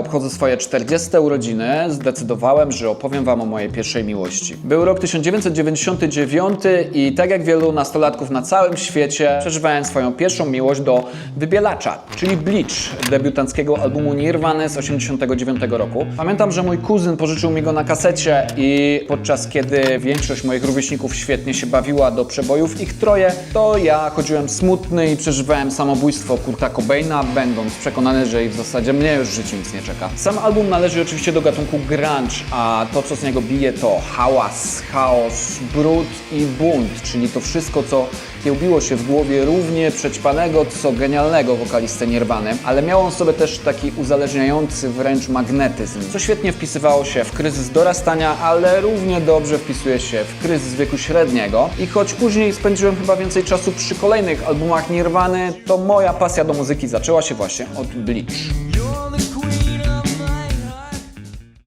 obchodzę swoje 40 urodziny, zdecydowałem, że opowiem Wam o mojej pierwszej miłości. Był rok 1999 i tak jak wielu nastolatków na całym świecie, przeżywałem swoją pierwszą miłość do wybielacza, czyli Bleach, debiutanckiego albumu Nirvany z 89 roku. Pamiętam, że mój kuzyn pożyczył mi go na kasecie i podczas kiedy większość moich rówieśników świetnie się bawiła do przebojów ich troje, to ja chodziłem smutny i przeżywałem samobójstwo Kurta Cobaina, będąc przekonany, że i w zasadzie mnie już w życiu nic nie czeka. Sam album należy oczywiście do gatunku grunge, a to co z niego bije to hałas, chaos, brud i bunt, czyli to wszystko co kiełbiło się w głowie równie przećpanego, co genialnego wokalistę Nirwany, ale miał on sobie też taki uzależniający wręcz magnetyzm, co świetnie wpisywało się w kryzys dorastania, ale równie dobrze wpisuje się w kryzys wieku średniego. I choć później spędziłem chyba więcej czasu przy kolejnych albumach Nirwany, to moja pasja do muzyki zaczęła się właśnie od Bleach.